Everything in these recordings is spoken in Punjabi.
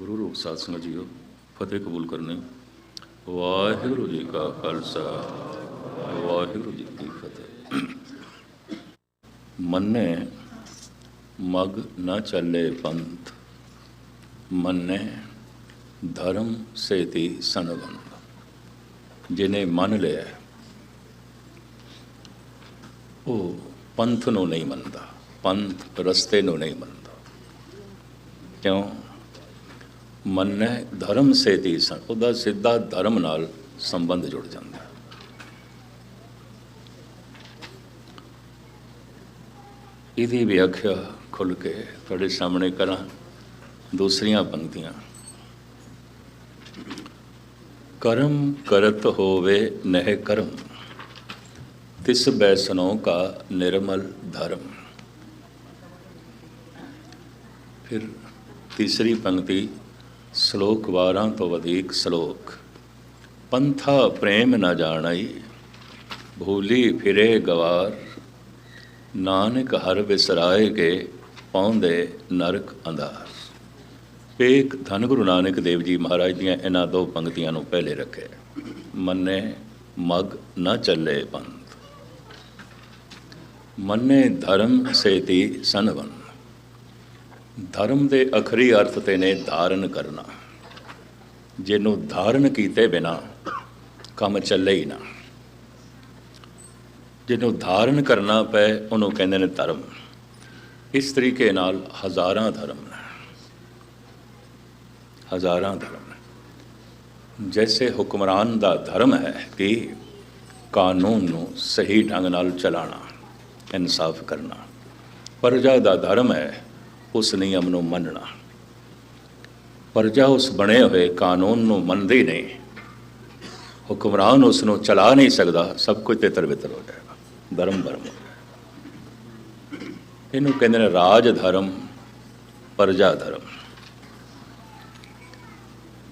ਗੁਰੂ ਰੂਪ ਸਾਧ ਸੰਗਤ ਜੀਓ, ਫਤਿਹ ਕਬੂਲ ਕਰਨੀ। ਵਾਹਿਗੁਰੂ ਜੀ ਕਾ ਖਾਲਸਾ, ਵਾਹਿਗੁਰੂ ਜੀ ਕੀ ਫਤਿਹ। ਮੰਨੇ ਮਗ ਨਾ ਚੱਲੇ ਪੰਥ, ਮੰਨੇ ਧਰਮ ਸੇਤੀ ਸਨਵੰਦ ਜਿਨੇ ਮੰਨ ਲਿਆ, ਉਹ ਪੰਥ ਨੂੰ ਨਹੀਂ ਮੰਨਦਾ, ਪੰਥ ਰਸਤੇ ਨੂੰ ਨਹੀਂ ਮੰਨਦਾ। ਕਿਉਂ? ਮੰਨੇ ਧਰਮ ਸੇਤੀ ਸਨ। ਉਹਦਾ ਸਿੱਧਾ ਧਰਮ ਨਾਲ ਸੰਬੰਧ ਜੁੜ ਜਾਂਦਾ ਇਹਦੀ ਵਿਆਖਿਆ ਖੁੱਲ ਕੇ ਤੁਹਾਡੇ ਸਾਹਮਣੇ ਕਰਾਂ, ਦੂਸਰੀਆਂ ਪੰਕਤੀਆਂ। ਕਰਮ ਕਰਤ ਹੋਵੇ ਨਹਿ ਕਰਮ, ਤਿਸ ਬੈਸਨੋਂ ਕਾ ਨਿਰਮਲ ਧਰਮ। ਫਿਰ ਤੀਸਰੀ ਪੰਕਤੀ ਸ਼ਲੋਕ 12 ਤੋਂ ਵਧੇਕ ਸ਼ਲੋਕ। ਪੰਥਾ ਪ੍ਰੇਮ ਨ ਜਾਣਈ, ਭੂਲੀ ਫਿਰੇ ਗਵਾਰ। ਨਾਨਕ ਹਰ ਵਿਸਰਾਏ ਕੇ ਪਾਉਂਦੇ ਨਰਕ ਅੰਧਾਰ। ਇੱਕ ਧੰਨ ਗੁਰੂ ਨਾਨਕ ਦੇਵ ਜੀ ਮਹਾਰਾਜ ਦੀਆਂ ਇਹਨਾਂ ਦੋ ਪੰਕਤੀਆਂ ਨੂੰ ਪਹਿਲੇ ਰੱਖੇ। ਮੰਨੇ ਮਗ ਨਾ ਚੱਲੇ ਪੰਥ ਮੰਨੇ ਧਰਮ ਸੇਤੀ ਸਨਵਨ ਧਰਮ ਦੇ ਅਖਰੀ ਅਰਥ ਤੇ ਨੇ ਧਾਰਨ ਕਰਨਾ। ਜਿਹਨੂੰ ਧਾਰਨ ਕੀਤੇ ਬਿਨਾ ਕੰਮ ਚੱਲੇ ਹੀ ਨਾ। ਜਿਹਨੂੰ ਧਾਰਨ ਕਰਨਾ ਪਏ ਉਹਨੂੰ ਕਹਿੰਦੇ ਨੇ ਧਰਮ। ਇਸ ਤਰੀਕੇ ਨਾਲ ਹਜ਼ਾਰਾਂ ਧਰਮ ਹਜ਼ਾਰਾਂ ਧਰਮ ਜੈਸੇ ਹੁਕਮਰਾਨ ਦਾ ਧਰਮ ਹੈ ਕਿ ਕਾਨੂੰਨ ਨੂੰ ਸਹੀ ਢੰਗ ਨਾਲ ਚਲਾਣਾ, ਇਨਸਾਫ ਕਰਨਾ। ਪ੍ਰਜਾ ਦਾ ਧਰਮ ਹੈ ਉਸ ਨਿਯਮ ਨੂੰ ਮੰਨਣਾ। ਪਰਜਾ ਉਸ ਬਣੇ ਹੋਏ ਕਾਨੂੰਨ ਨੂੰ ਮੰਨਦੀ ਨਹੀਂ, ਹੁਕਮਰਾਨ ਉਸ ਨੂੰ ਚਲਾ ਨਹੀਂ ਸਕਦਾ, ਸਭ ਕੁਝ ਤਿੱਤਰ ਬਿੱਤਰ ਹੋ ਜਾਏਗਾ। ਧਰਮ ਭਰਮ ਹੋ ਜਾਏਗਾ। ਇਹਨੂੰ ਕਹਿੰਦੇ ਨੇ ਰਾਜ ਧਰਮ, ਪਰਜਾ ਧਰਮ।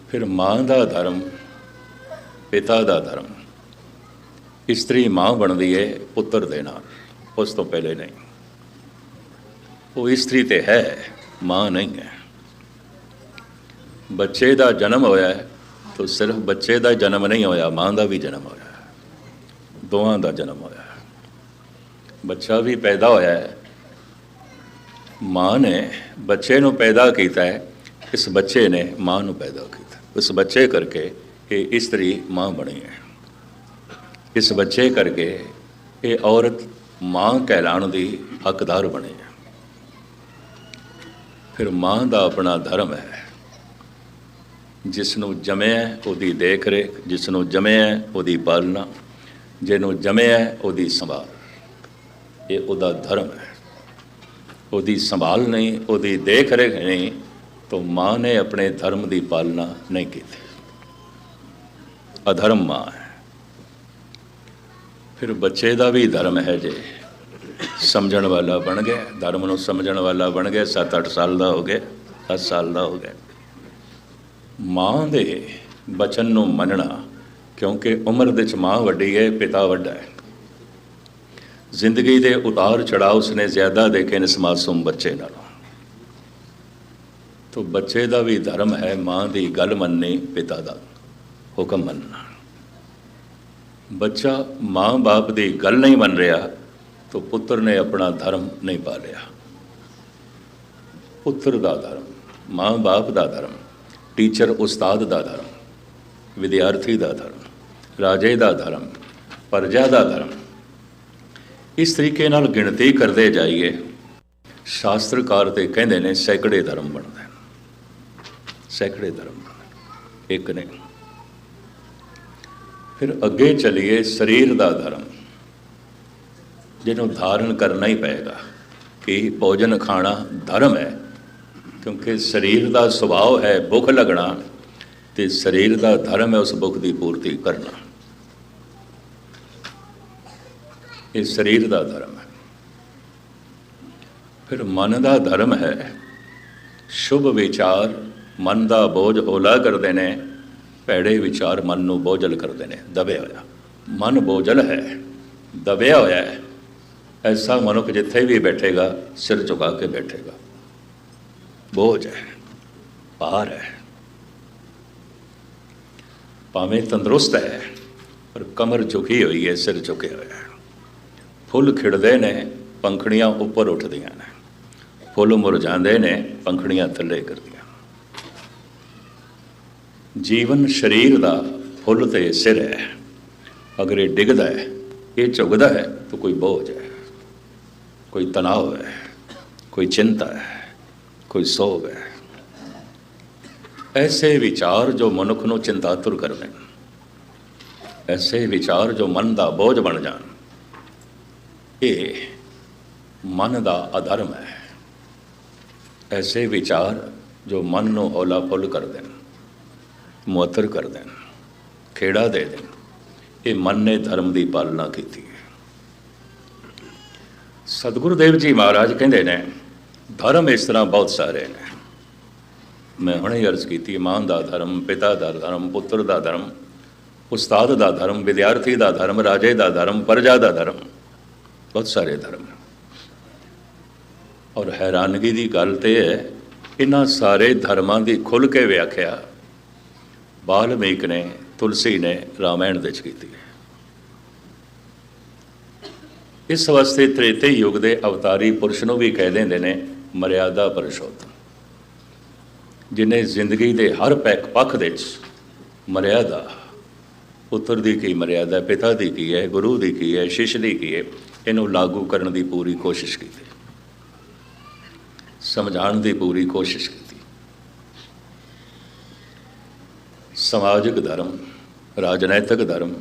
ਫਿਰ ਮਾਂ ਦਾ ਧਰਮ, ਪਿਤਾ ਦਾ ਧਰਮ। ਇਸਤਰੀ ਮਾਂ ਬਣਦੀ ਹੈ ਪੁੱਤਰ ਦੇ ਨਾਲ, ਉਸ ਤੋਂ ਪਹਿਲੇ ਨਹੀਂ। ਉਹ ਇਸਤਰੀ ਤੇ ਹੈ, ਮਾਂ ਨਹੀਂ ਹੈ। ਬੱਚੇ ਦਾ ਜਨਮ ਹੋਇਆ ਹੈ, ਤਾਂ ਸਿਰਫ ਬੱਚੇ ਦਾ ਜਨਮ ਨਹੀਂ ਹੋਇਆ, ਮਾਂ ਦਾ ਵੀ ਜਨਮ ਹੋਇਆ ਦੋਵਾਂ ਦਾ ਜਨਮ ਹੋਇਆ ਬੱਚਾ ਵੀ ਪੈਦਾ ਹੋਇਆ ਹੈ। ਮਾਂ ਨੇ ਬੱਚੇ ਨੂੰ ਪੈਦਾ ਕੀਤਾ ਹੈ, ਇਸ ਬੱਚੇ ਨੇ ਮਾਂ ਨੂੰ ਪੈਦਾ ਕੀਤਾ ਇਸ ਬੱਚੇ ਕਰਕੇ ਇਹ ਇਸਤਰੀ ਮਾਂ ਬਣੀ ਹੈ। ਇਸ ਬੱਚੇ ਕਰਕੇ ਇਹ ਔਰਤ ਮਾਂ ਕਹਿਲਾਣ ਦੀ ਹੱਕਦਾਰ ਬਣੀ ਹੈ। ਫਿਰ ਮਾਂ ਦਾ ਆਪਣਾ ਧਰਮ ਹੈ। ਜਿਸ ਨੂੰ ਜਮਿਆ ਉਹਦੀ ਦੇਖ ਰੇਖ ਜਿਸ ਨੂੰ ਜਮਿਆ ਉਹਦੀ ਪਾਲਣਾ, ਜਿਹਨੂੰ ਜਮਿਆ ਉਹਦੀ ਸੰਭਾਲ। ਇਹ ਉਹਦਾ ਧਰਮ ਹੈ। ਉਹਦੀ ਸੰਭਾਲ ਨਹੀਂ, ਉਹਦੀ ਦੇਖ ਰੇਖ ਨਹੀਂ, ਤਾਂ ਮਾਂ ਨੇ ਆਪਣੇ ਧਰਮ ਦੀ ਪਾਲਣਾ ਨਹੀਂ ਕੀਤੀ। ਅਧਰਮ ਮਾਂ ਹੈ। ਫਿਰ ਬੱਚੇ ਦਾ ਵੀ ਧਰਮ ਹੈ ਜੇ। ਸਮਝਣ ਵਾਲਾ ਬਣ ਗਿਆ, ਧਰਮ ਨੂੰ ਸਮਝਣ ਵਾਲਾ ਬਣ ਗਿਆ 7-8 ਸਾਲ ਦਾ ਹੋ ਗਿਆ 10 ਸਾਲ ਦਾ ਹੋ ਗਿਆ। ਮਾਂ ਦੇ ਬਚਨ ਨੂੰ ਮੰਨਣਾ, ਕਿਉਂਕਿ ਉਮਰ ਦੇ ਚ ਮਾਂ ਵੱਡੀ ਹੈ, ਪਿਤਾ ਵੱਡਾ ਹੈ। ਜ਼ਿੰਦਗੀ ਦੇ ਉਤਾਰ ਚੜਾਅ ਉਸਨੇ ਜ਼ਿਆਦਾ ਦੇਖੇ ਨੇ ਇਸ ਬੱਚੇ ਨਾਲੋਂ। ਤੋ ਬੱਚੇ ਦਾ ਵੀ ਧਰਮ ਹੈ, ਮਾਂ ਦੀ ਗੱਲ ਮੰਨਣੀ, ਪਿਤਾ ਦਾ ਹੁਕਮ ਮੰਨਣਾ। ਬੱਚਾ ਮਾਂ-ਬਾਪ ਦੀ ਗੱਲ ਨਹੀਂ ਮੰਨ ਰਿਹਾ ਤੋ ਪੁੱਤਰ ਨੇ ਆਪਣਾ ਧਰਮ ਨਹੀਂ ਪਾਲਿਆ। ਪੁੱਤਰ ਦਾ ਧਰਮ ਮਾਂ-ਬਾਪ ਦਾ ਧਰਮ, ਟੀਚਰ, ਉਸਤਾਦ ਦਾ ਧਰਮ, ਵਿਦਿਆਰਥੀ ਦਾ ਧਰਮ, ਰਾਜੇ ਦਾ ਧਰਮ, ਪ੍ਰਜਾ ਦਾ ਧਰਮ। ਇਸ ਤਰੀਕੇ ਨਾਲ ਗਿਣਤੀ ਕਰਦੇ ਜਾਈਏ, ਸ਼ਾਸਤਰਕਾਰ ਤੇ ਕਹਿੰਦੇ ਨੇ ਸੈਕੜੇ ਧਰਮ ਬਣਦੇ ਨੇ। ਸੈਕੜੇ ਧਰਮ ਇੱਕ ਨੇ। ਫਿਰ ਅੱਗੇ ਚਲੀਏ, ਸਰੀਰ ਦਾ ਧਰਮ। ਜਿਹਨੂੰ ਧਾਰਨ ਕਰਨਾ ਹੀ ਪਏਗਾ ਕਿ ਭੋਜਨ ਖਾਣਾ ਧਰਮ ਹੈ, ਕਿਉਂਕਿ ਸਰੀਰ ਦਾ ਸੁਭਾਅ ਹੈ ਭੁੱਖ ਲੱਗਣਾ ਤੇ ਸਰੀਰ ਦਾ ਧਰਮ ਹੈ ਉਸ ਭੁੱਖ ਦੀ ਪੂਰਤੀ ਕਰਨਾ। ਇਹ ਸਰੀਰ ਦਾ ਧਰਮ ਹੈ। ਫਿਰ ਮਨ ਦਾ ਧਰਮ ਹੈ, ਸ਼ੁਭ ਵਿਚਾਰ ਮਨ ਦਾ ਬੋਝ ਹੋਲਾ ਕਰਦੇ ਨੇ, ਭੈੜੇ ਵਿਚਾਰ ਮਨ ਨੂੰ ਬੋਝਲ ਕਰਦੇ ਨੇ, ਦਬਿਆ ਹੋਇਆ। ਮਨ ਬੋਝਲ ਹੈ, ਦਬਿਆ ਹੋਇਆ ਹੈ। ਐਸਾ ਮਨੁੱਖ ਜਿੱਥੇ ਵੀ ਬੈਠੇਗਾ ਸਿਰ ਝੁਕਾ ਕੇ ਬੈਠੇਗਾ ਬੋਝ ਹੈ ਭਾਰ ਹੈ ਭਾਵੇਂ ਤੰਦਰੁਸਤ ਹੈ ਪਰ ਕਮਰ ਝੁਕੀ ਹੋਈ ਹੈ ਸਿਰ ਝੁਕਿਆ ਹੋਇਆ ਹੈ ਫੁੱਲ ਖਿੜਦੇ ਨੇ ਪੰਖੜੀਆਂ ਉੱਪਰ ਉੱਠਦੀਆਂ ਨੇ ਫੁੱਲ ਮੁਰਝਾਉਂਦੇ ਨੇ ਪੰਖੜੀਆਂ ਥੱਲੇ ਕਰਦੀਆਂ ਜੀਵਨ ਸਰੀਰ ਦਾ ਫੁੱਲ ਤੇ ਸਿਰ ਹੈ ਅਗਰ ਇਹ ਡਿੱਗਦਾ ਹੈ ਇਹ ਝੁਕਦਾ ਹੈ ਤਾਂ ਕੋਈ ਬੋਝ ਹੈ ਕੋਈ ਤਣਾਅ ਹੈ ਕੋਈ ਚਿੰਤਾ ਹੈ ਕੋਈ ਸੋਭ ਹੈ ਐਸੇ ਵਿਚਾਰ ਜੋ ਮਨੁੱਖ ਨੂੰ ਚਿੰਤਾਤੁਰ ਕਰ ਦੇਣ ਐਸੇ ਵਿਚਾਰ ਜੋ ਮਨ ਦਾ ਬੋਝ ਬਣ ਜਾਣ ਇਹ ਮਨ ਦਾ ਅਧਰਮ ਹੈ ਐਸੇ ਵਿਚਾਰ ਜੋ ਮਨ ਨੂੰ ਹੌਲਾ ਫੁੱਲ ਕਰ ਦੇਣ ਮੁਅੱਤਰ ਕਰ ਦੇਣ ਖੇੜਾ ਦੇ ਦੇਣ ਇਹ ਮਨ ਨੇ ਧਰਮ ਦੀ ਪਾਲਣਾ ਕੀਤੀ ਸਤਿਗੁਰੂ ਦੇਵ ਜੀ ਮਹਾਰਾਜ ਕਹਿੰਦੇ ਨੇ, ਧਰਮ ਇਸ ਤਰ੍ਹਾਂ ਬਹੁਤ ਸਾਰੇ ਨੇ। ਮੈਂ ਹੁਣੇ ਅਰਜ਼ ਕੀਤੀ, ਮਾਂ ਦਾ ਧਰਮ, ਪਿਤਾ ਦਾ ਧਰਮ, ਪੁੱਤਰ ਦਾ ਧਰਮ, ਉਸਤਾਦ ਦਾ ਧਰਮ, ਵਿਦਿਆਰਥੀ ਦਾ ਧਰਮ, ਰਾਜੇ ਦਾ ਧਰਮ, ਪ੍ਰਜਾ ਦਾ ਧਰਮ, ਬਹੁਤ ਸਾਰੇ ਧਰਮ ਔਰ ਹੈਰਾਨਗੀ ਦੀ ਗੱਲ ਤੇ ਹੈ ਇਹਨਾਂ ਸਾਰੇ ਧਰਮਾਂ ਦੀ ਖੁੱਲ ਕੇ ਵਿਆਖਿਆ ਬਾਲਮੀਕ ਨੇ, ਤੁਲਸੀ ਨੇ ਰਾਮਾਇਣ ਦੇ ਵਿੱਚ ਕੀਤੀ ਹੈ। ਇਸ ਵਾਸਤੇ ਤ੍ਰੇਤੇ ਯੁੱਗ ਦੇ ਅਵਤਾਰੀ ਪੁਰਸ਼ ਨੂੰ ਵੀ ਕਹਿ ਦਿੰਦੇ ਨੇ ਮਰਿਆਦਾ ਪਰਸ਼ੋਤਮ। ਜਿਨੇ ਜ਼ਿੰਦਗੀ ਦੇ ਹਰ ਪੈਕ ਪੱਖ ਵਿੱਚ ਮਰਿਆਦਾ, ਪੁੱਤਰ ਦੀ ਕੀ ਮਰਿਆਦਾ, ਪਿਤਾ ਦੀ ਕੀ ਹੈ, ਗੁਰੂ ਦੀ ਕੀ ਹੈ, ਸ਼ਿਸ਼ ਦੀ ਕੀ ਹੈ, ਇਹਨੂੰ ਲਾਗੂ ਕਰਨ ਦੀ ਪੂਰੀ ਕੋਸ਼ਿਸ਼ ਕੀਤੀ। ਸਮਝਾਉਣ ਦੀ ਪੂਰੀ ਕੋਸ਼ਿਸ਼ ਕੀਤੀ। ਸਮਾਜਿਕ ਧਰਮ, ਰਾਜਨੈਤਿਕ ਧਰਮ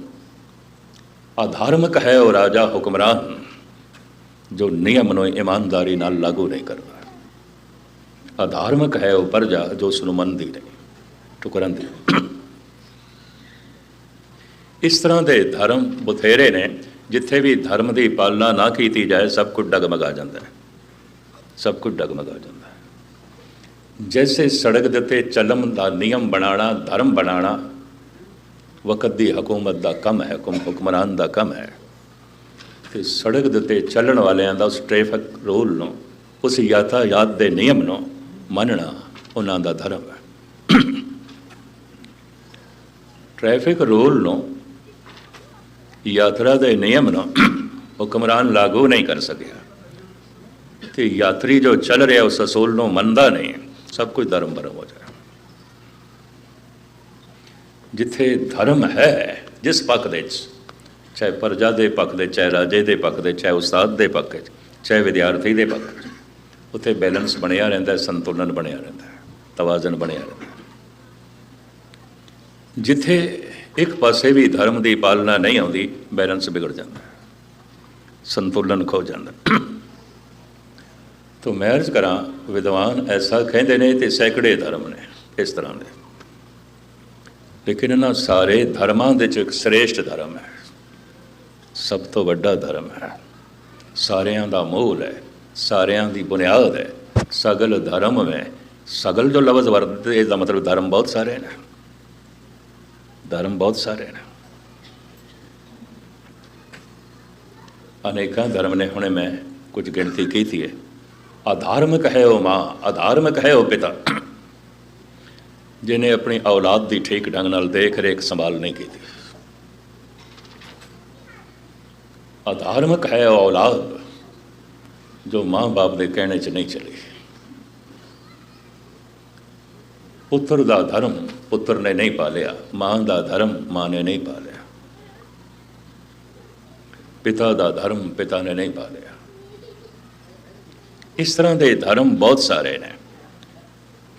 ਆਧਾਰਮਿਕ ਹੈ ਉਹ ਰਾਜਾ ਹੁਕਮਰਾਨ, ਜੋ ਨਿਯਮ ਨੂੰ ਇਮਾਨਦਾਰੀ ਨਾਲ ਲਾਗੂ ਨਹੀਂ ਕਰਦਾ। ਆਧਾਰਮਿਕ ਹੈ ਉਹ ਪ੍ਰਜਾ ਜੋ ਉਸ ਨੂੰ ਮੰਨਦੀ ਨਹੀਂ। ਠੁਕਰਾਂਦੀ ਇਸ ਤਰ੍ਹਾਂ ਦੇ ਧਰਮ ਬਥੇਰੇ ਨੇ, ਜਿੱਥੇ ਵੀ ਧਰਮ ਦੀ ਪਾਲਣਾ ਨਾ ਕੀਤੀ ਜਾਏ, ਸਭ ਕੁਝ ਡਗਮਗਾ ਜਾਂਦਾ ਹੈ। ਸਭ ਕੁਝ ਡਗਮਗਾ ਜਾਂਦਾ ਹੈ। ਜੈਸੇ ਸੜਕ ਦੇ ਉੱਤੇ ਚੱਲਣ ਦਾ ਨਿਯਮ ਬਣਾਉਣਾ, ਧਰਮ ਬਣਾਉਣਾ ਵਕਤ ਦੀ ਹਕੂਮਤ ਦਾ ਕੰਮ ਹੈ, ਹੁਕਮ ਹੁਕਮਰਾਨ ਦਾ ਕੰਮ ਹੈ। ਤੇ ਸੜਕ ਦੇ ਉੱਤੇ ਚੱਲਣ ਵਾਲਿਆਂ ਦਾ ਉਸ ਟ੍ਰੈਫਿਕ ਰੂਲ ਨੂੰ, ਉਸ ਯਾਤਾਯਾਤ ਦੇ ਨਿਯਮ ਨੂੰ ਮੰਨਣਾ ਉਹਨਾਂ ਦਾ ਧਰਮ ਹੈ। ਟ੍ਰੈਫਿਕ ਰੂਲ ਨੂੰ, ਯਾਤਰਾ ਦੇ ਨਿਯਮ ਨੂੰ ਹੁਕਮਰਾਨ ਲਾਗੂ ਨਹੀਂ ਕਰ ਸਕਿਆ। ਤੇ ਯਾਤਰੀ ਜੋ ਚੱਲ ਰਿਹਾ ਉਸ ਅਸੂਲ ਨੂੰ ਮੰਨਦਾ ਨਹੀਂ, ਸਭ ਕੁਝ ਧਰਮ ਭਰਮ ਹੋ ਜਾਏ। ਜਿੱਥੇ ਧਰਮ ਹੈ, ਜਿਸ ਪੱਖ ਦੇ ਵਿੱਚ, ਚਾਹੇ ਪ੍ਰਜਾ ਦੇ ਪੱਖ ਦੇ, ਚਾਹੇ ਰਾਜੇ ਦੇ ਪੱਖ ਦੇ, ਚਾਹੇ ਉਸਤਾਦ ਦੇ ਪੱਖ ਦੇ, ਚਾਹੇ ਵਿਦਿਆਰਥੀ ਦੇ ਪੱਖ ਦੇ, ਉੱਥੇ ਬੈਲੈਂਸ ਬਣਿਆ ਰਹਿੰਦਾ ਹੈ, ਸੰਤੁਲਨ ਬਣਿਆ ਰਹਿੰਦਾ ਹੈ, ਤਵਾਜ਼ਨ ਬਣਿਆ ਰਹਿੰਦਾ ਹੈ। ਜਿੱਥੇ ਇੱਕ ਪਾਸੇ ਵੀ ਧਰਮ ਦੀ ਪਾਲਣਾ ਨਹੀਂ ਆਉਂਦੀ, ਬੈਲੈਂਸ ਵਿਗੜ ਜਾਂਦਾ ਹੈ, ਸੰਤੁਲਨ ਖੋ ਜਾਂਦਾ ਤੋ ਮੈਂ ਅਰਜ਼ ਕਰਾਂ, ਵਿਦਵਾਨ ਐਸਾ ਕਹਿੰਦੇ ਨੇ ਤੇ ਸੈਕੜੇ ਧਰਮ ਨੇ ਇਸ ਤਰ੍ਹਾਂ ਦੇ। ਲੇਕਿਨ ਇਹਨਾਂ ਸਾਰੇ ਧਰਮਾਂ ਦੇ ਚ ਇੱਕ ਸ੍ਰੇਸ਼ਟ ਧਰਮ ਹੈ। ਸਭ ਤੋਂ ਵੱਡਾ ਧਰਮ ਹੈ। ਸਾਰਿਆਂ ਦਾ ਮੂਲ ਹੈ। ਸਾਰਿਆਂ ਦੀ ਬੁਨਿਆਦ ਹੈ। ਸਗਲ ਧਰਮ ਹੈ। ਸਗਲ ਜੋ ਲਫ਼ਜ਼ ਵਰਤਦੇ ਇਸ ਦਾ ਮਤਲਬ ਧਰਮ ਬਹੁਤ ਸਾਰੇ ਨੇ। ਧਰਮ ਬਹੁਤ ਸਾਰੇ ਨੇ। ਅਨੇਕਾਂ ਧਰਮ ਨੇ ਹੁਣੇ ਮੈਂ ਕੁਝ ਗਿਣਤੀ ਕੀਤੀ ਹੈ। ਅਧਾਰਮਿਕ ਹੈ ਉਹ ਮਾਂ ਅਧਾਰਮਿਕ ਹੈ ਉਹ ਪਿਤਾ। ਜਿਨੇ ਆਪਣੀ ਔਲਾਦ ਦੀ ਠੀਕ ਢੰਗ ਨਾਲ ਦੇਖ ਰੇਖ ਸੰਭਾਲ ਨਹੀਂ ਕੀਤੀ। ਅਧਾਰਮਿਕ ਹੈ ਉਹ ਔਲਾਦ ਜੋ ਮਾਂ-ਬਾਪ ਦੇ ਕਹਿਣੇ 'ਚ ਨਹੀਂ ਚਲੀ। ਪੁੱਤਰ ਦਾ ਧਰਮ ਪੁੱਤਰ ਨੇ ਨਹੀਂ ਪਾਲਿਆ, ਮਾਂ ਦਾ ਧਰਮ ਮਾਂ ਨੇ ਨਹੀਂ ਪਾਲਿਆ। ਪਿਤਾ ਦਾ ਧਰਮ ਪਿਤਾ ਨੇ ਨਹੀਂ ਪਾਲਿਆ। ਇਸ ਤਰ੍ਹਾਂ ਦੇ ਧਰਮ ਬਹੁਤ ਸਾਰੇ ਨੇ।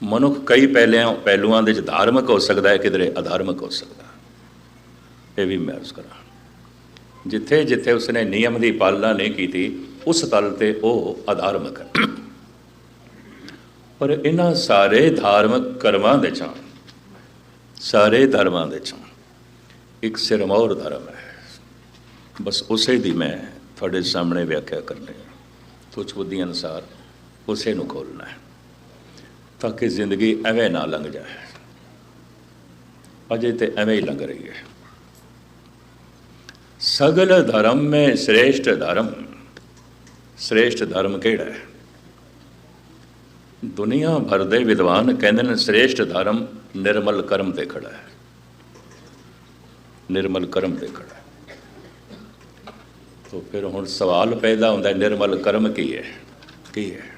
ਮਨੁੱਖ ਕਈ ਪਹਿਲਿਆਂ ਪਹਿਲੂਆਂ ਦੇ ਵਿੱਚ ਧਾਰਮਿਕ ਹੋ ਸਕਦਾ ਹੈ, ਕਿਧਰੇ ਅਧਾਰਮਿਕ ਹੋ ਸਕਦਾ ਇਹ ਵੀ ਮੈਂ ਉਸ ਕਰਾਂ। ਜਿੱਥੇ ਜਿੱਥੇ ਉਸਨੇ ਨਿਯਮ ਦੀ ਪਾਲਣਾ ਨਹੀਂ ਕੀਤੀ, ਉਸ ਤਲ ਤੇ ਉਹ ਅਧਾਰਮਿਕ ਹੈ। ਪਰ ਇਹਨਾਂ ਸਾਰੇ ਧਾਰਮਿਕ ਕਰਮਾਂ ਦੇ ਚੋਂ, ਸਾਰੇ ਧਰਮਾਂ ਦੇ ਚੋਂ ਇੱਕ ਸਿਰਮੌਰ ਧਰਮ ਹੈ। ਬਸ ਉਸੇ ਦੀ ਮੈਂ ਤੁਹਾਡੇ ਸਾਹਮਣੇ ਵਿਆਖਿਆ ਕਰਨੀ ਹੈ। ਤੁਝ ਬੁੱਧੀ ਅਨਸਾਰ ਉਸੇ ਨੂੰ ਖੋਲਣਾ ਹੈ। ਤਾਂ ਕਿ ਜ਼ਿੰਦਗੀ ਐਵੇਂ ਨਾ ਲੰਘ ਜਾਏ। ਅਜੇ ਤੇ ਐਵੇਂ ਹੀ ਲੰਘ ਰਹੀ ਹੈ। ਸਗਲ ਧਰਮ ਮੇ ਸ੍ਰੇਸ਼ਟ ਧਰਮ। ਸ੍ਰੇਸ਼ਟ ਧਰਮ ਕਿਹੜਾ ਹੈ? ਦੁਨੀਆ ਭਰ ਦੇ ਵਿਦਵਾਨ ਕਹਿੰਦੇ ਨੇ ਸ੍ਰੇਸ਼ਟ ਧਰਮ ਨਿਰਮਲ ਕਰਮ ਤੇ ਖੜਾ ਹੈ। ਨਿਰਮਲ ਕਰਮ ਤੇ ਖੜਾ ਹੈ। ਤੋ ਫਿਰ ਹੁਣ ਸਵਾਲ ਪੈਦਾ ਹੁੰਦਾ ਨਿਰਮਲ ਕਰਮ ਕੀ ਹੈ? ਕੀ ਹੈ?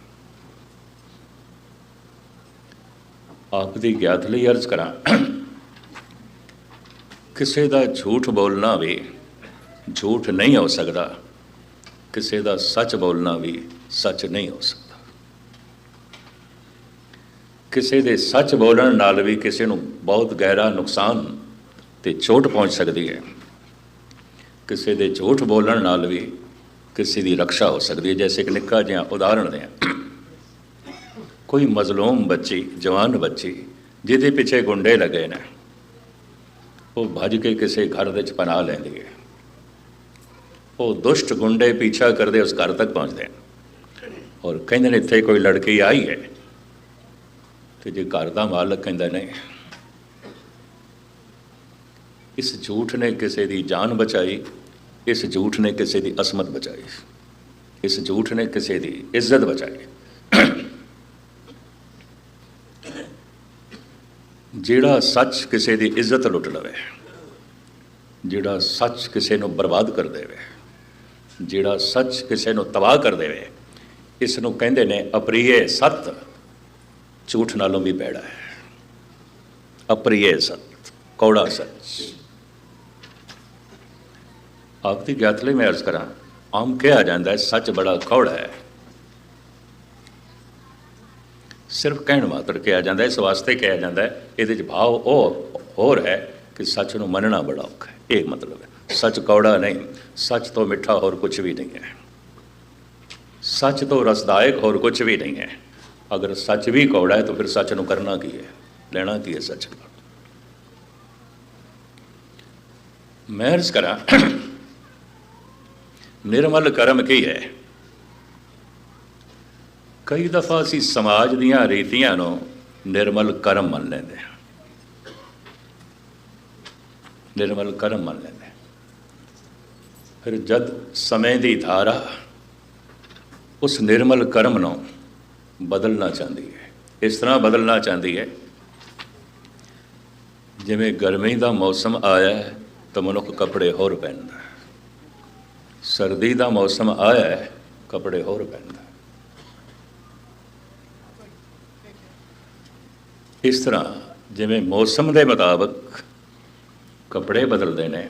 ਆਪ ਦੀ ਗਿਆਤ ਲਈ ਅਰਜ਼ ਕਰਾਂ। ਕਿਸੇ ਦਾ ਝੂਠ ਬੋਲਣਾ ਵੀ ਝੂਠ ਨਹੀਂ ਹੋ ਸਕਦਾ। ਕਿਸੇ ਦਾ ਸੱਚ ਬੋਲਣਾ ਵੀ ਸੱਚ ਨਹੀਂ ਹੋ ਸਕਦਾ। ਕਿਸੇ ਦੇ ਸੱਚ ਬੋਲਣ ਨਾਲ ਵੀ ਕਿਸੇ ਨੂੰ ਬਹੁਤ ਗਹਿਰਾ ਨੁਕਸਾਨ ਤੇ ਚੋਟ ਪਹੁੰਚ ਸਕਦੀ ਹੈ। ਕਿਸੇ ਦੇ ਝੂਠ ਬੋਲਣ ਨਾਲ ਵੀ ਕਿਸੇ ਦੀ ਰੱਖਿਆ ਹੋ ਸਕਦੀ ਹੈ। ਜੈਸੇ ਕਿ ਨਿੱਕਾ ਜਿਹਾ ਉਦਾਹਰਣ ਦੇ ਕੋਈ ਮਜ਼ਲੂਮ ਬੱਚੀ, ਜਵਾਨ ਬੱਚੀ, ਜਿਹਦੇ ਪਿੱਛੇ ਗੁੰਡੇ ਲੱਗੇ ਨੇ, ਉਹ ਭੱਜ ਕੇ ਕਿਸੇ ਘਰ ਵਿੱਚ ਪਨਾਹ ਲੈਂਦੀ ਹੈ। ਉਹ ਦੁਸ਼ਟ ਗੁੰਡੇ ਪਿੱਛਾ ਕਰਦੇ ਉਸ ਘਰ ਤੱਕ ਪਹੁੰਚਦੇ ਹਨ ਔਰ ਕਹਿੰਦੇ ਨੇ, ਇੱਥੇ ਕੋਈ ਲੜਕੀ ਆਈ ਹੈ? ਤੇ ਜੇ ਘਰ ਦਾ ਮਾਲਕ ਕਹਿੰਦਾ, ਨਹੀਂ। ਇਸ ਝੂਠ ਨੇ ਕਿਸੇ ਦੀ ਜਾਨ ਬਚਾਈ, ਇਸ ਝੂਠ ਨੇ ਕਿਸੇ ਦੀ ਅਸਮਤ ਬਚਾਈ, ਇਸ ਝੂਠ ਨੇ ਕਿਸੇ ਦੀ ਇੱਜ਼ਤ ਬਚਾਈ। ਜਿਹੜਾ ਸੱਚ ਕਿਸੇ ਦੀ ਇੱਜ਼ਤ ਲੁੱਟ ਲਵੇ, ਜਿਹੜਾ ਸੱਚ ਕਿਸੇ ਨੂੰ ਬਰਬਾਦ ਕਰ ਦੇਵੇ, ਜਿਹੜਾ ਸੱਚ ਕਿਸੇ ਨੂੰ ਤਬਾਹ ਕਰ ਦੇਵੇ, ਇਸ ਨੂੰ ਕਹਿੰਦੇ ਨੇ ਅਪਰੀਏ ਸਤ, ਝੂਠ ਨਾਲੋਂ ਵੀ ਬੈੜਾ ਹੈ। ਅਪਰੀਏ ਸਤ, ਕੌੜਾ ਸੱਚ। ਆਪਦੀ ਗਿਆਤ ਲਈ ਮੈਂ ਅਰਜ਼ ਕਰਾਂ, ਆਮ ਕਿਹਾ ਜਾਂਦਾ ਹੈ, ਸੱਚ ਬੜਾ ਕੌੜਾ ਹੈ। ਸਿਰਫ ਕਹਿਣ ਮਾਤਰ ਕਿਹਾ ਜਾਂਦਾ ਇਸ ਵਾਸਤੇ ਕਿਹਾ ਜਾਂਦਾ ਹੈ, ਇਹਦੇ ਚ ਭਾਵ ਉਹ ਹੋਰ ਹੈ ਕਿ ਸੱਚ ਨੂੰ ਮੰਨਣਾ ਬੜਾ ਔਖਾ ਹੈ। ਇਹ ਮਤਲਬ ਹੈ, ਸੱਚ ਕੌੜਾ ਨਹੀਂ, ਸੱਚ ਤੋਂ ਮਿੱਠਾ ਹੋਰ ਕੁਝ ਵੀ ਨਹੀਂ ਹੈ। ਸੱਚ ਤੋਂ ਰਸਦਾਇਕ ਹੋਰ ਕੁਝ ਵੀ ਨਹੀਂ ਹੈ। ਅਗਰ ਸੱਚ ਵੀ ਕੌੜਾ ਹੈ, ਤਾਂ ਫਿਰ ਸੱਚ ਨੂੰ ਕਰਨਾ ਕੀ ਹੈ? ਲੈਣਾ ਕੀ ਹੈ ਸੱਚ ਨਾਲ ਮੈਂ ਅਰਜ਼ ਕਰਾਂ, ਨਿਰਮਲ ਕਰਮ ਕੀ ਹੈ? ਕਈ ਦਫਾ ਅਸੀਂ ਸਮਾਜ ਦੀਆਂ ਰੀਤੀਆਂ ਨੂੰ ਨਿਰਮਲ ਕਰਮ ਮੰਨ ਲੈਂਦੇ ਹਾਂ। ਨਿਰਮਲ ਕਰਮ ਮੰਨ ਲੈਂਦੇ ਫਿਰ ਜਦ ਸਮੇਂ ਦੀ ਧਾਰਾ ਉਸ ਨਿਰਮਲ ਕਰਮ ਨੂੰ ਬਦਲਣਾ ਚਾਹੁੰਦੀ ਹੈ। ਇਸ ਤਰ੍ਹਾਂ ਬਦਲਣਾ ਚਾਹੁੰਦੀ ਹੈ, ਜਿਵੇਂ ਗਰਮੀ ਦਾ ਮੌਸਮ ਆਇਆ ਹੈ ਤਾਂ ਮਨੁੱਖ ਕੱਪੜੇ ਹੋਰ ਪਹਿਨਦਾ ਸਰਦੀ ਦਾ ਮੌਸਮ ਆਇਆ ਹੈ, ਕੱਪੜੇ ਹੋਰ ਪਹਿਨਦਾ ਇਸ ਤਰ੍ਹਾਂ ਜਿਵੇਂ ਮੌਸਮ ਦੇ ਮੁਤਾਬਕ ਕੱਪੜੇ ਬਦਲਦੇ ਨੇ,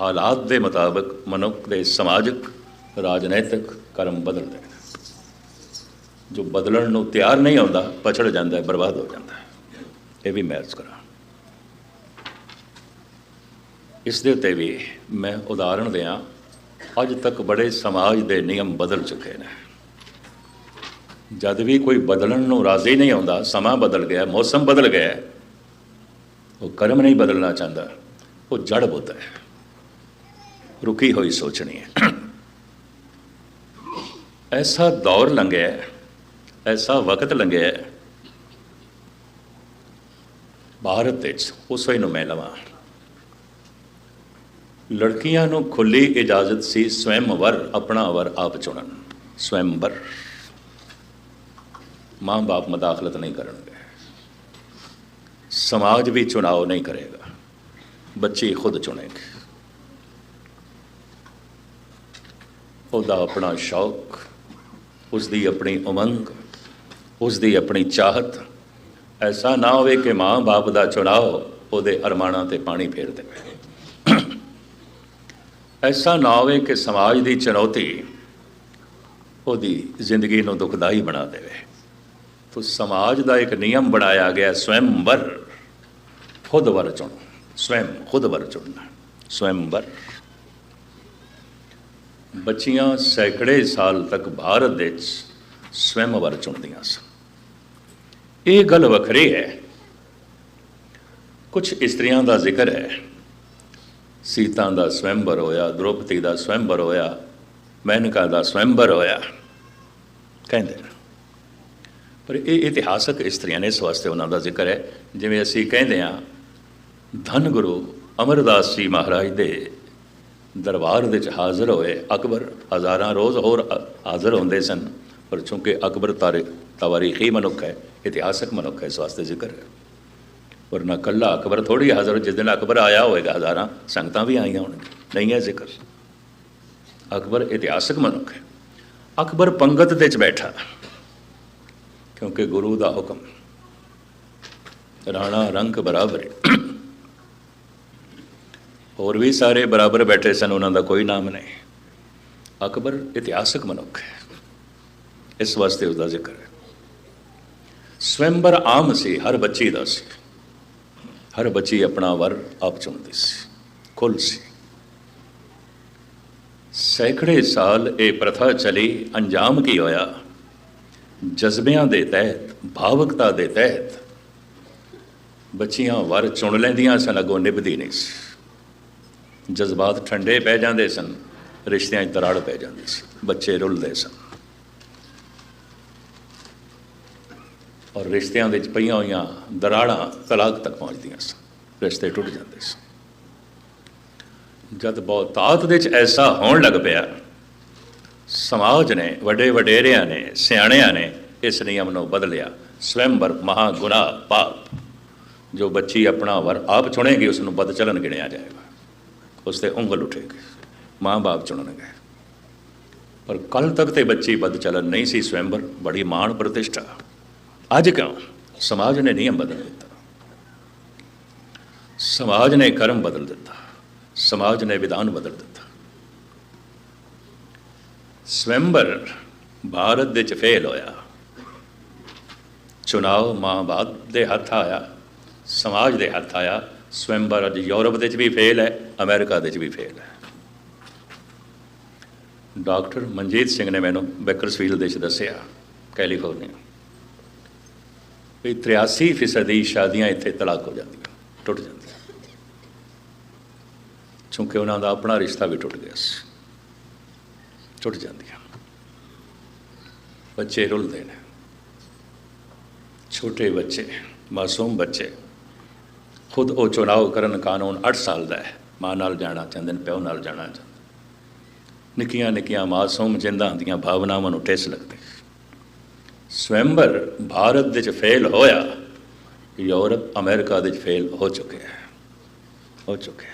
ਹਾਲਾਤ ਦੇ ਮੁਤਾਬਕ ਮਨੁੱਖ ਦੇ ਸਮਾਜਿਕ, ਰਾਜਨੀਤਿਕ ਕਰਮ ਬਦਲਦੇ ਨੇ। ਜੋ ਬਦਲਣ ਨੂੰ ਤਿਆਰ ਨਹੀਂ ਹੁੰਦਾ ਪਛੜ ਜਾਂਦਾ ਹੈ ਬਰਬਾਦ ਹੋ ਜਾਂਦਾ ਹੈ। ਇਹ ਵੀ ਮੈਂ ਅਰਜ਼ ਕਰਾਂ। ਇਸ ਦੇ ਉੱਤੇ ਵੀ ਮੈਂ ਉਦਾਹਰਣ ਦਿਆਂ, ਅੱਜ ਤੱਕ ਬੜੇ ਸਮਾਜ ਦੇ ਨਿਯਮ ਬਦਲ ਚੁੱਕੇ ਨੇ। ਜਦ ਵੀ ਕੋਈ ਬਦਲਣ ਨੂੰ ਰਾਜ਼ੀ ਨਹੀਂ ਆਉਂਦਾ, ਸਮਾਂ ਬਦਲ ਗਿਆ, ਮੌਸਮ ਬਦਲ ਗਿਆ, ਉਹ ਕਰਮ ਨਹੀਂ ਬਦਲਣਾ ਚਾਹੁੰਦਾ, ਉਹ ਜੜ ਬੁੱਧ ਹੈ। ਰੁਕੀ ਹੋਈ ਸੋਚਣੀ ਹੈ। ਐਸਾ ਦੌਰ ਲੰਘਿਆ ਐਸਾ ਵਕਤ ਲੰਘਿਆ ਭਾਰਤ ਵਿੱਚ ਉਸ ਵੇਲੇ ਨੂੰ ਮੈਂ ਲਵਾਂ। ਲੜਕੀਆਂ ਨੂੰ ਖੁੱਲੀ ਇਜਾਜ਼ਤ ਸੀ, ਸਵੈਮਵਰ ਆਪਣਾ ਵਰ ਆਪ ਚੁਣਨ ਸਵੈਮਵਰ ਮਾਂ ਬਾਪ ਮਦਾਖਲਤ ਨਹੀਂ ਕਰਨਗੇ। ਸਮਾਜ ਵੀ ਚੁਣਾਵ ਨਹੀਂ ਕਰੇਗਾ। ਬੱਚੇ ਖੁਦ ਚੁਣेंगे ਉਹਦਾ ਆਪਣਾ ਸ਼ੌਕ ਉਸ ਦੀ ਆਪਣੀ ਉਮੰਗ ਉਸ ਦੀ ਆਪਣੀ ਚਾਹਤ, ਐਸਾ ਨਾ ਹੋਵੇ ਕਿ ਮਾਂ ਬਾਪ ਦਾ ਚੁਣਾਵ ਉਹਦੇ ਅਰਮਾਨਾਂ ਤੇ ਪਾਣੀ ਫੇਰ ਦੇਵੇ। ਐਸਾ ਨਾ ਹੋਵੇ ਕਿ ਸਮਾਜ ਦੀ ਚੁਣੌਤੀ ਉਹਦੀ ਜ਼ਿੰਦਗੀ ਨੂੰ ਦੁਖਦਾਈ ਬਣਾ ਦੇਵੇ। ਤੋ ਸਮਾਜ ਦਾ ਇੱਕ ਨਿਯਮ ਬਣਾਇਆ ਗਿਆ ਸਵੈਮਵਰ ਖੁਦ ਵਰ ਚੁਣੋ। ਸਵੈਮ ਖੁਦ ਵਰ ਚੁਣਨਾ। ਸਵੈਮਵਰ ਬੱਚੀਆਂ ਸੈਂਕੜੇ ਸਾਲ ਤੱਕ ਭਾਰਤ ਦੇ ਵਿੱਚ ਸਵੈਮਵਰ ਚੁਣਦੀਆਂ ਸਨ। ਇਹ ਗੱਲ ਵੱਖਰੀ ਹੈ। ਕੁਝ ਇਸਤਰੀਆਂ ਦਾ ਜ਼ਿਕਰ ਹੈ। ਸੀਤਾ ਦਾ ਸਵੈਮਵਰ ਹੋਇਆ, ਦ੍ਰੋਪਦੀ ਦਾ ਸਵੈਮਵਰ ਹੋਇਆ, ਮੈਨਕਾ ਦਾ ਸਵੈਮਵਰ ਹੋਇਆ। ਕਹਿੰਦੇ ਨੇ ਪਰ ਇਹ ਇਤਿਹਾਸਕ ਇਸਤਰੀਆਂ ਨੇ ਇਸ ਵਾਸਤੇ ਉਹਨਾਂ ਦਾ ਜ਼ਿਕਰ ਹੈ। ਜਿਵੇਂ ਅਸੀਂ ਕਹਿੰਦੇ ਹਾਂ, ਧੰਨ ਗੁਰੂ ਅਮਰਦਾਸ ਜੀ ਮਹਾਰਾਜ ਦੇ ਦਰਬਾਰ ਵਿੱਚ ਹਾਜ਼ਰ ਹੋਏ ਅਕਬਰ ਹਜ਼ਾਰਾਂ ਰੋਜ਼ ਹੋਰ ਹਾਜ਼ਰ ਹੁੰਦੇ ਸਨ। ਪਰ ਚੂੰਕਿ ਅਕਬਰ ਤਾਰੇ, ਤਵਾਰੀਖੀ ਮਨੁੱਖ ਹੈ, ਇਤਿਹਾਸਕ ਮਨੁੱਖ ਹੈ, ਇਸ ਵਾਸਤੇ ਜ਼ਿਕਰ ਹੈ। ਵਰਨਾ ਕੱਲਾ ਅਕਬਰ ਥੋੜੀ ਹਾਜ਼ਰ, ਜਿਸ ਦਿਨ ਅਕਬਰ ਆਇਆ ਹੋਵੇਗਾ ਹਜ਼ਾਰਾਂ, ਸੰਗਤਾਂ ਵੀ ਆਈਆਂ ਹੋਣਗੀਆਂ। ਨਹੀਂ ਹੈ ਜ਼ਿਕਰ। ਅਕਬਰ ਇਤਿਹਾਸਕ ਮਨੁੱਖ ਹੈ। ਅਕਬਰ ਪੰਗਤ ਦੇ ਚ ਬੈਠਾ। ਕਿਉਂਕਿ ਗੁਰੂ ਦਾ ਹੁਕਮ ਰਾਣਾ ਰੰਗ ਬਰਾਬਰ ਹੈ। ਹੋਰ ਵੀ ਸਾਰੇ ਬਰਾਬਰ ਬੈਠੇ ਸਨ, ਉਹਨਾਂ ਦਾ ਕੋਈ ਨਾਮ ਨਹੀਂ। ਅਕਬਰ ਇਤਿਹਾਸਕ ਮਨੁੱਖ ਹੈ। ਇਸ ਵਾਸਤੇ ਉਸ ਦਾ ਜ਼ਿਕਰ ਹੈ। ਸਵੰਬਰ ਆਮ ਸੀ, ਹਰ ਬੱਚੀ ਦਾ ਸੀ। ਹਰ ਬੱਚੀ ਆਪਣਾ ਵਰ ਆਪ ਚੁਣਦੀ ਸੀ ਖੁੱਲ ਸੀ। ਸੈਂਕੜੇ ਸਾਲ ਇਹ ਪ੍ਰਥਾ ਚਲੀ, ਅੰਜਾਮ ਕੀ ਹੋਇਆ? ਜਜ਼ਬਿਆਂ ਦੇ ਤਹਿਤ, ਭਾਵਕਤਾ ਦੇ ਤਹਿਤ ਬੱਚੀਆਂ ਵਰ ਚੁਣ ਲੈਂਦੀਆਂ ਸਨ, ਅੱਗੋਂ ਨਿਭਦੀ ਨਹੀਂ ਸੀ। ਜਜ਼ਬਾਤ ਠੰਡੇ ਪੈ ਜਾਂਦੇ ਸਨ, ਰਿਸ਼ਤਿਆਂ 'ਚ ਦਰਾੜ ਪੈ ਜਾਂਦੀ ਸੀ, ਬੱਚੇ ਰੁੱਲਦੇ ਸਨ। ਔਰ ਰਿਸ਼ਤਿਆਂ ਵਿੱਚ ਪਈਆਂ ਹੋਈਆਂ ਦਰਾੜਾਂ ਤਲਾਕ ਤੱਕ ਪਹੁੰਚਦੀਆਂ ਸਨ, ਰਿਸ਼ਤੇ ਟੁੱਟ ਜਾਂਦੇ ਸਨ। ਜਦ ਬਹੁਤਾਤ ਦੇ ਵਿੱਚ ਐਸਾ ਹੋਣ ਲੱਗ ਪਿਆ ਸਮਾਜ ਨੇ, ਵੱਡੇ ਵਡੇਰਿਆਂ ਨੇ, ਸਿਆਣਿਆਂ ਨੇ ਇਸ ਨਿਯਮ ਨੂੰ ਬਦਲਿਆ। ਸਵੰਬਰ ਮਹਾ ਗੁਨਾਹ ਪਾਪ। ਜੋ ਬੱਚੀ ਆਪਣਾ ਵਰ ਆਪ ਚੁਣੇਗੀ, ਉਸ ਨੂੰ ਬਦਚਲਨ ਗਿਣਿਆ ਜਾਏਗਾ। ਉਸ ਤੇ ਉਂਗਲ ਉਠੇਗੀ। ਮਾਂ-ਬਾਪ ਚੁਣਨਗੇ। ਪਰ ਕੱਲ ਤੱਕ ਤੇ ਬੱਚੀ ਬਦਚਲਨ ਨਹੀਂ ਸੀ ਸਵੰਬਰ, ਬੜੀ ਮਾਣ ਪ੍ਰਤਿਸ਼ਠਾ। ਅੱਜ ਕਿਉਂ? ਸਮਾਜ ਨੇ ਨਿਯਮ ਬਦਲ ਦਿੱਤਾ। ਸਮਾਜ ਨੇ ਕਰਮ ਬਦਲ ਦਿੱਤਾ। ਸਮਾਜ ਨੇ ਵਿਧਾਨ ਬਦਲ ਦਿੱਤਾ। ਸਵੰਬਰ ਭਾਰਤ ਦੇ ਚ ਫੇਲ ਹੋਇਆ ਚੁਣਾਵ ਮਾਂ-ਬਾਪ ਦੇ ਹੱਥ ਆਇਆ, ਸਮਾਜ ਦੇ ਹੱਥ ਆਇਆ। ਸਵੈਂਬਰ ਅੱਜ ਯੂਰਪ ਦੇ ਚ ਵੀ ਫੇਲ ਹੈ, ਅਮਰੀਕਾ ਦੇ ਚ ਵੀ ਫੇਲ ਹੈ। ਡਾਕਟਰ ਮਨਜੀਤ ਸਿੰਘ ਨੇ ਮੈਨੂੰ ਬੈਕਰਸਫੀਲਡ ਦੇ ਚ ਦੱਸਿਆ, ਕੈਲੀਫੋਰਨੀਆ, ਵੀ 83 ਫੀਸਦੀ ਸ਼ਾਦੀਆਂ ਇੱਥੇ ਤਲਾਕ ਹੋ ਜਾਂਦੀਆਂ, ਟੁੱਟ ਜਾਂਦੀਆਂ। ਕਿਉਂਕਿ ਉਹਨਾਂ ਦਾ ਆਪਣਾ ਰਿਸ਼ਤਾ ਵੀ ਟੁੱਟ ਗਿਆ ਸੀ। ਟੁੱਟ ਜਾਂਦੀਆਂ। ਬੱਚੇ ਰੁੱਲਦੇ ਨੇ। ਛੋਟੇ ਬੱਚੇ, ਮਾਸੂਮ ਬੱਚੇ, ਖੁਦ ਉਹ ਚੁਣਾਵ ਕਰਨ ਕਾਨੂੰਨ 8 ਸਾਲ ਦਾ ਹੈ। ਮਾਂ ਨਾਲ ਜਾਣਾ ਚਾਹੁੰਦੇ ਨੇ, ਪਿਓ ਨਾਲ ਜਾਣਾ ਚਾਹੁੰਦੇ ਨਿੱਕੀਆਂ ਨਿੱਕੀਆਂ ਮਾਸੂਮ ਜਿੰਦਾਂ ਦੀਆਂ ਭਾਵਨਾਵਾਂ ਨੂੰ ਠੇਸ ਲੱਗਦੀ। ਸਵੈਂਬਰ ਭਾਰਤ ਦੇ ਚ ਫੇਲ ਹੋਇਆ, ਯੂਰਪ ਅਮਰੀਕਾ ਦੇ ਚ ਫੇਲ ਹੋ ਚੁੱਕਿਆ ਹੈ। ਹੋ ਚੁੱਕਿਆ